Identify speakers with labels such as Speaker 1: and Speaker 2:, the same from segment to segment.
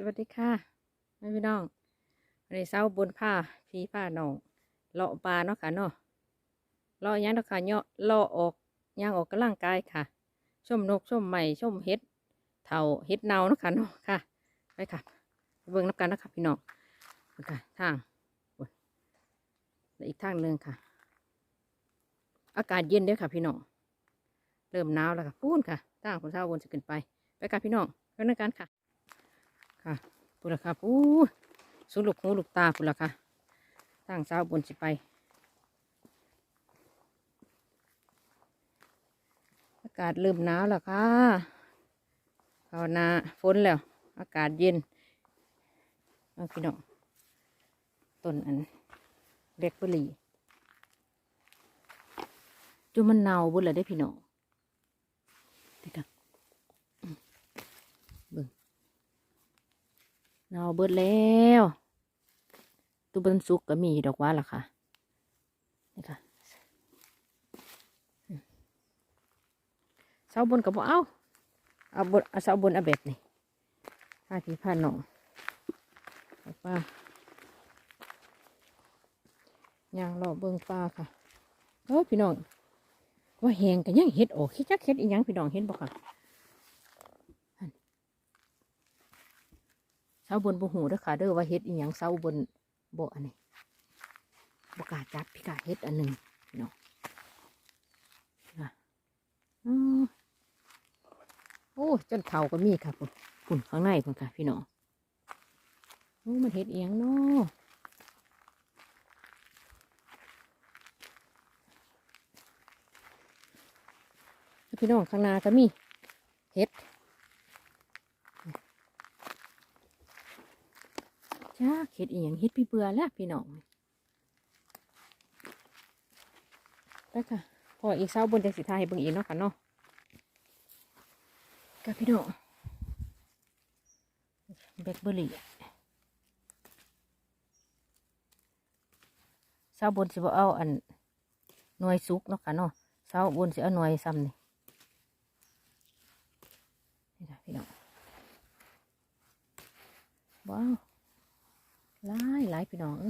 Speaker 1: สวัสดีค่ะแม่พี่น้องวันนี้เช้าบนผ้าพีผ้าหนองเลาะปลาเนาะค่ะเนาะเลาะหยังเนาะค่ะเนาะเลาะออกย่างออกกำลังกายค่ะชมนกชมใหม่ชมเห็ดเถาเห็ดเนาเนาะค่ะเนาะค่ะไปค่ะเบิ่งน้ำกันนะคะพี่น้องไปค่ะทางอีกทางหนึ่งค่ะ อากาศเย็นด้อค่ะพี่น้องเริ่มหนาวแล้วค่ะพูนค่ะทางคนเช้าบนจะขึ้นไปไปค่ะพี่น้องไปด้วยกันค่ะ ค่ะปุละค่ะปูสุลูกหูลูกตาปุละค่ะทางเช้าบนสิไปอากาศเริ่มหนาวแล้วค่ะเข้าหนาฝนแล้ว อากาศเย็นเอาพี่น้องต้นอันเล็กเบอร์รี่จุมันเน่าบุญเลยได้พี่น้องติดกัน เนาเบิดแล้วตู้บิ้นซุกก็มีดอกว่าล่ะค่ะนี่ค่ะเสาบนก็บเอาเอาบนเอาเสาบนเอาแบบนี้ผ้าที่ผ้าหนองป้าย่างรอเบิ่งป้าค่ะโอ้ยพี่น้องว่าแหงกันยังเห็ดออกคิดจักเห็ดอีหยังพี่น้องเห็นบ่ค่ะ เสาบนบ่หูเด้อค่ะเด้อว่าเฮ็ดอีหยังเสาบนบ่อันนี้บ่กล้าจับพี่กาเฮ็ดอันหนึ่งพี่น้องค่ะอือโอ้จนเท่าก็มีค่ะพุ่นพุ่นข้างในพุ่นค่ะพี่น้องโอ้มันเฮ็ดเอียงเนาะพี่น้องข้างหน้าก็มีเฮ็ด จ้าเฮ็ดอีหยังเฮ็ดพี่เบื่อแล้วพี่น้องไปค่ะพออีกเช้าบนจังสิทายให้เบิ่งอีกเนาะค่ะเนาะกับพี่น้องแบล็คเบอร์รี่เช้าบนสิบ่เอาอันหน่วยสุกเนาะค่ะเนาะเช้าบนสิเอาหน่วยซ้ำนี่นี่ค่ะพี่น้องว้าว หลายหลายพี่น้อง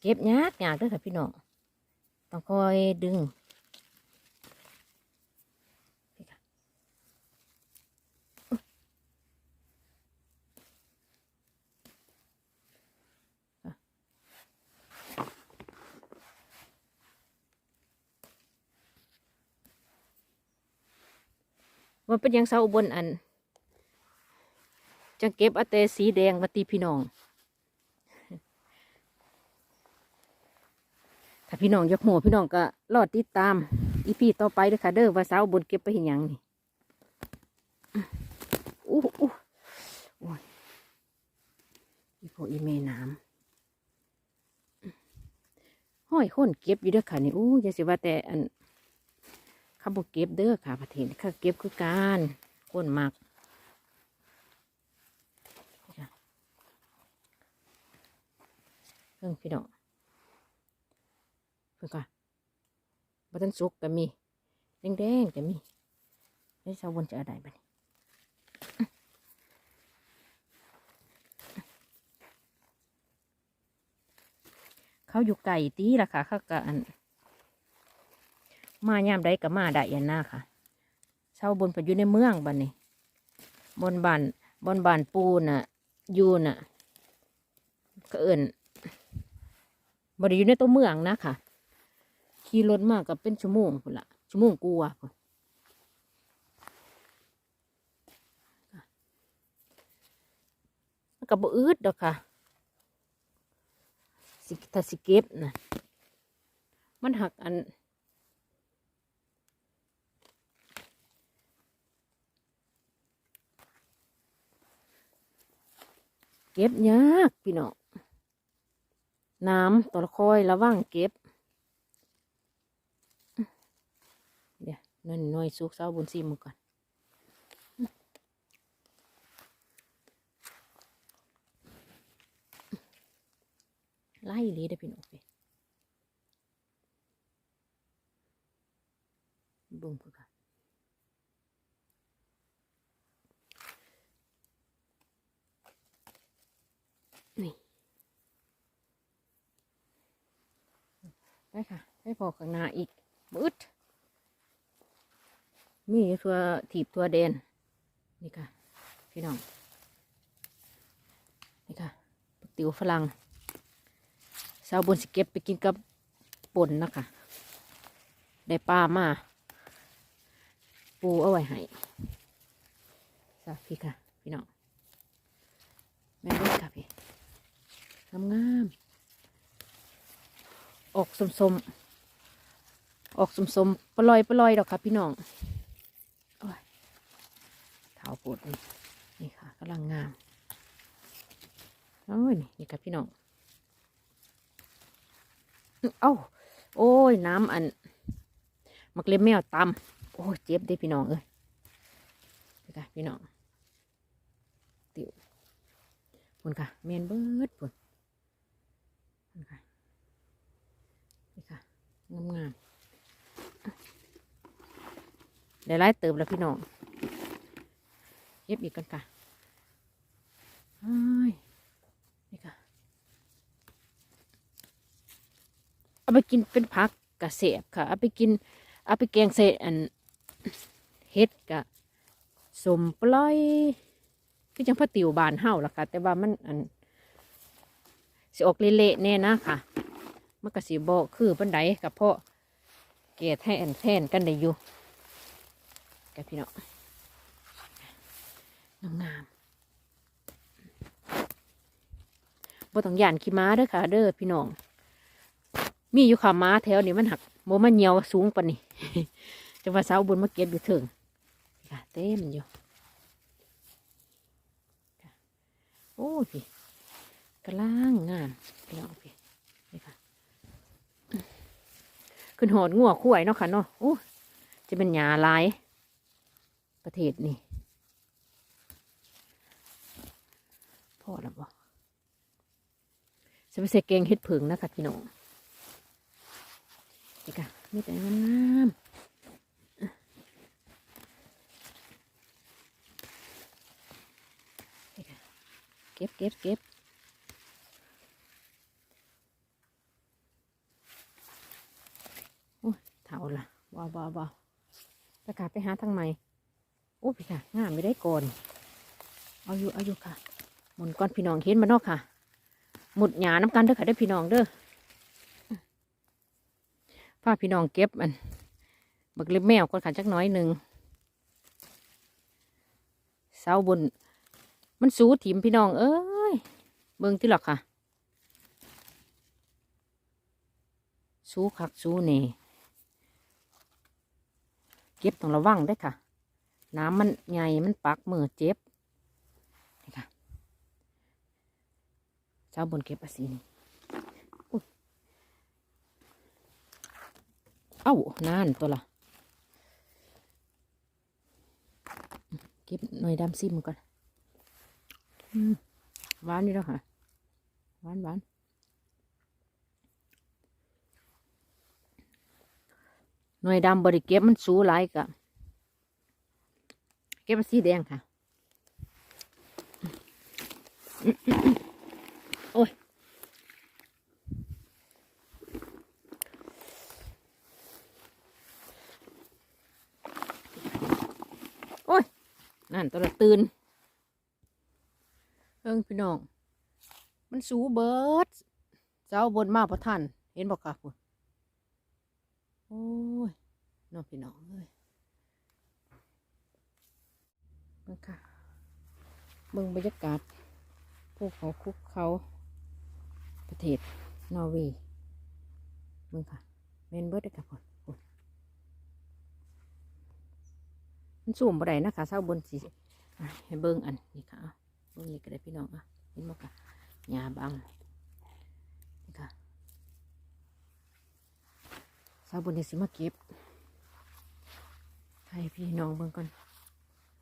Speaker 1: เก็บยากยากด้วยค่ะพี่น้องต้องคอยดึงมันเป็นยังเสาอุบนอัน จังเก็บอาแต่สีแดงมาตีพี่น้อง ถ้าพี่น้องยกหัวพี่น้องก็รอดติดตาม อีพีต่อไปเด้อค่ะเด้อว่าสาวบนเก็บไปเห็นยังนี่อู้อู้โอ้ยอีโพอีเมน้ำห้อยคนเก็บอยู่เด้อค่ะนี่อู้อย่าสิว่าแต่อันขาบอกเก็บเด้อค่ะประเทศเขาเก็บคือการคนมาก เพิ่งพี่น้องเพิ่งก่อนบัตันสุกก็มีแดงๆก็มีแล้วชาวบนจะอาได้บ้านี้เขาอยู่ไก่ตีล่ะค่ะเขาก็อัน มายามใดก็มาได้ยันหน้าค่ะชาวบนไปอยู่ในเมืองบ้านนี้บนบ้านบนบ้านปูน่ะ ยูน่ะก็เอิ่น บริอยู่ในตัวเมืองนะค่ะ ขี่รถมากกับเป็นชั่วโมงพุ่นละชั่วโมงกลัวาพุ่นมันกับบอืดดอกค่ะสิถ้าสิเก็บนะมันหักอันเก็บยากพี่น้อง น้ำตัวละคอยระวังเก็บ เดี๋ยวนั่นหน่วยสุกเศร้าบนซีมือก่อนไล่เลยได้พี่น้องไปบุ้งเพื่อกัน ไปค่ะไปพอข้างหน้าอีกบึดมีอยู่ทัวถีบทัวแดนนี่ค่ะ พี่น้อง นี่ค่ะปติ๋วฝรั่งสาวบนสิเก็บไปกินกับป่นนะคะได้ปลามา ปูเอาไว้ให้สาพี่ค่ะ พี่น้องแม่เล็กค่ะพี่งามงาม ออกสมสมออกสมสมปลอยปลอยดอกค่ะพี่น้องโอ้ยเท้าปวดนี่นี่ค่ะกำลังงามโอ้ยนี่ค่ะพี่น้องเอ้าโอ้ยน้ำอันมักเล็บแมวตำโอ้ยเจ็บเด้พี่น้องเอ้ยนี่ค่ะพี่น้องติวพุ่นค่ะเมนเบิดพุ่นพุ่นค่ะ นี่ค่ะงามงามๆได้ไล่เติมแล้วพี่น้องเย็บอีกกันค่ะเอ้ยนี่ค่ะ เอาไปกินเป็นผักกระเสบค่ะ เอาไปกิน เอาไปแกงใส่อันเฮ็ดกะสมปล่อยคือจังพะติวบานเฮาล่ะค่ะ แต่ว่ามันอันสิออกเละๆแน่นะค่ะ มันก็สิบ่คือปันไดกับเพาะเกตให้อันแทนกันได้อยู่กับพี่น้องงามบ่ต้องย่านขี้ม้าเด้อค่ะ เด้อพี่น้อง มีอยู่ขาม้าแถวนี้มันหักโมมันเหี่ยวสูงปานนี้จะว่าเสาบนมาเก็บอยู่ถึงค่ะเต็มอยู่โอ้พี่กระล่างงามพี่น้องพี่นี่ค่ะ ขึ้นหอดงัวข่วยเนาะค่ะเนาะโอ้จะเป็นหยาลายประเทศนี่พอแล้วบ่จะไปใส่แกงเห็ดผึ่งนะคะพี่น้องนี่ค่ะมีแต่งามๆนี่ค่ะเก็บเก็บเก็บ โอ้ยเท่าละว้าวว้าวว้าประกาศไปหาทางใหม่โอ้พี่ค่ะง่ามไม่ได้ก่อนเอาอยู่เอาอยู่ค่ะ หมุนก้อนพี่น้องเห็นมาเนอกค่ะ หมุดหยาน้ำกันเด้อค่ะเด้อพี่น้องเด้อพาพี่น้องเก็บมันบักเล็บแมวก่อนขันจักน้อยหนึ่งเสาบน มันสูถิมพี่น้อง เอ้ย เบิ่งที่หรอกค่ะ สูคักสูเน่ เก็บต้องระวังได้ค่ะ น้ำมันใหญ่มันปักมือเจ็บนี่ค่ะเสาบนเก็บอาสีนี่เอ้านั่นตัวละเก็บหน่อยดำซิมก่อนหวานนี่แล้วค่ะหวานหวาน หน่วยดำบริเก็บมันสูหลายกะเก็บสีแดงค่ะ โอ้ยโอ๊ยนั่นตัวละตื่นเอิงพี่น้อง มันสูเบิร์ดเจ้าบนมาพระท่าน เห็นบอกค่ะคุณ โอ้ยน้องพี่น้องเอ้ยเบิ่ค่ะเบิ่งบรรยากาศภูเขาคุกเขา ประเทศนอร์เวย์เบิ่งค่ะเมนเบิร์ดได้อค่ะคุณคุณมันสูงบ่ได้นะคะเศร้าบนสีให้เบิ่งอันนี่ค่ะเบิ่งนี่ก็ได้พี่น้องอะเห็นบ่ค่ะหญ้าบังนี่ค่ะ เศร้าบนนี่สิมาเก็บให้พี่น้องเบิ่งก่อน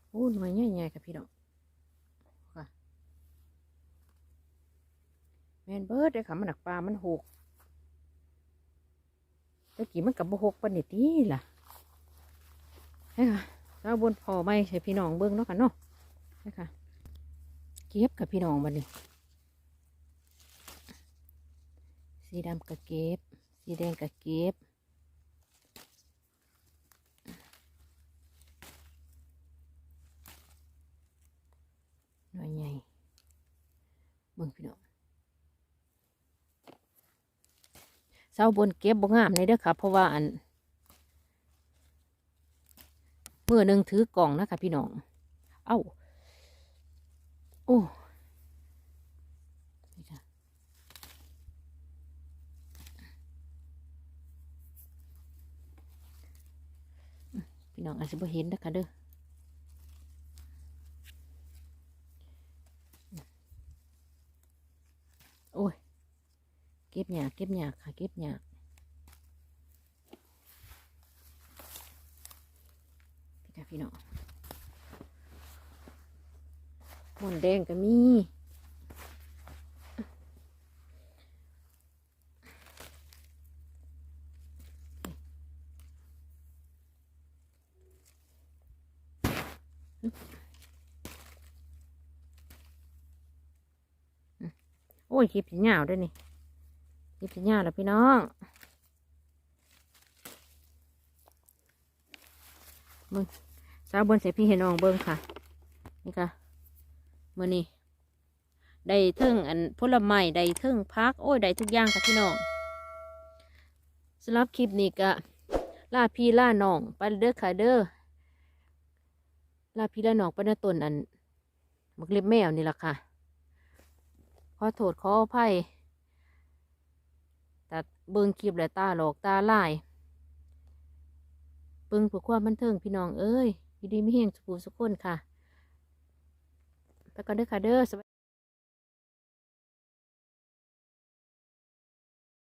Speaker 1: โอ้หน่วยใหญ่ๆค่ะพี่น้องค่ะแมนเบิร์ดเลยค่ะมันหนักปลา มันหกตะกี้มันกับบ่หกปานนิดนี่ล่ะให้ค่ะแล้วบนพอไม่ใช่พี่น้องเบิ้งเนาะค่ะเนาะนะคะเก็บกับพี่น้องบันนี้สีดำกับเก็บ สีแดงกับเก็บ หน่อยใหญ่เบิ่งพี่น้อง เสาบนเก็บบ่งามเลยเด้อค่ะ เพราะว่าอันเมื่อหนึ่งถือกล่องนะคะพี่น้อง เอ้า โอ้นี่จ้ะอืมพี่น้องอาจจะบ่เห็นนะคะเด้อ โอ้ย เก็บ หยาเก็บหยาค่ะ เก็บหยาพี่จ้าพี่น้องหมอนแดงก็มีโอ้ยคลิปสีเหงาด้วยนี่ คลิปสีเหงาแล้วพี่น้องมึงสาวบนเสียพี่เห็นน้องเบิ้งค่ะ นี่ค่ะมื่อนี้ได้เทิงอันผลไม้ได้เทิงพัก โอ้ยได้ทุกอย่างค่ะพี่น้องสำหรับคลิปนี้ก็ล่าพี่ล่าน้องไปเด้อค่ะเด้อล่าพี่ล่าน้องไปในต้นอันมักเล็บแมวนี่แหละค่ะ ขอโทษขออภัย แต่เบิ่งคลิปและตาหลอกตาลายเบิ่งเพื่อความบันเทิงพี่น้องเอ้ยอยู่ดีไม่เฮงสุขสุขคนค่ะไปก่อนเด้อค่ะเด้อ